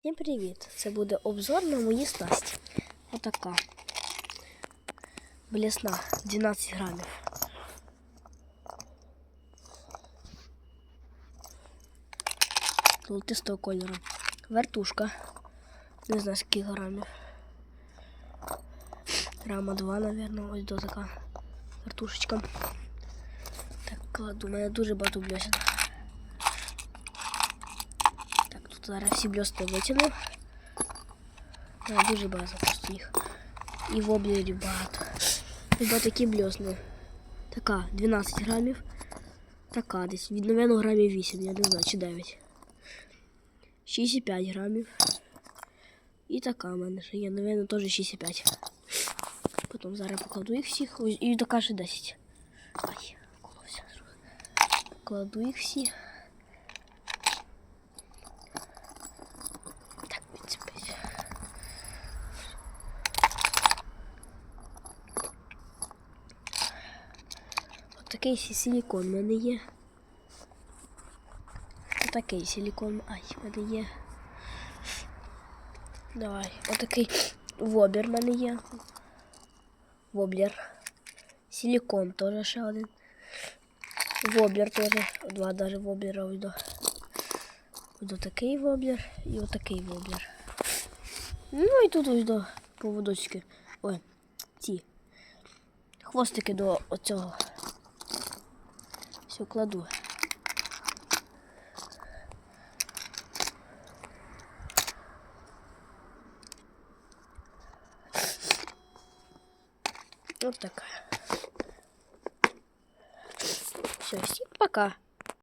Всім привіт! Це буде обзор на мої снасті. Отака. Блесна 12 грамів. Золотистого кольору. Вертушка. Не знаю скільки грамів. Грама 2, мабуть, ось до така вертушечка. Так, кладу. У мене дуже багато блесен. зараз всі бльости витягну. А, дуже багато просто їх. І воблерів багато. Ось такі бльосни. Така 12 грамів. Така десь. Від новину грамів 8, я не знаю, чи 9. 6,5 грамів. І така в мене ще є. Новину теж 6,5. Потім зараз покладу їх всіх. Ось, І така ще 10. Ай, коловся. Кладу їх всі. Отакий сі- силікон в мене є. Отакий силікон. Ай, в мене є. Давай. Отакий вобір в мене є. Воблер. Силікон теж ще один. Воблер теж. Два даже воблера вийду. Ось такий воблер і отакий воблер. Ну і тут ось до поводочки. Ой, ці. Хвостики до оцього. Все, кладу. Вот такая. Все, всем пока.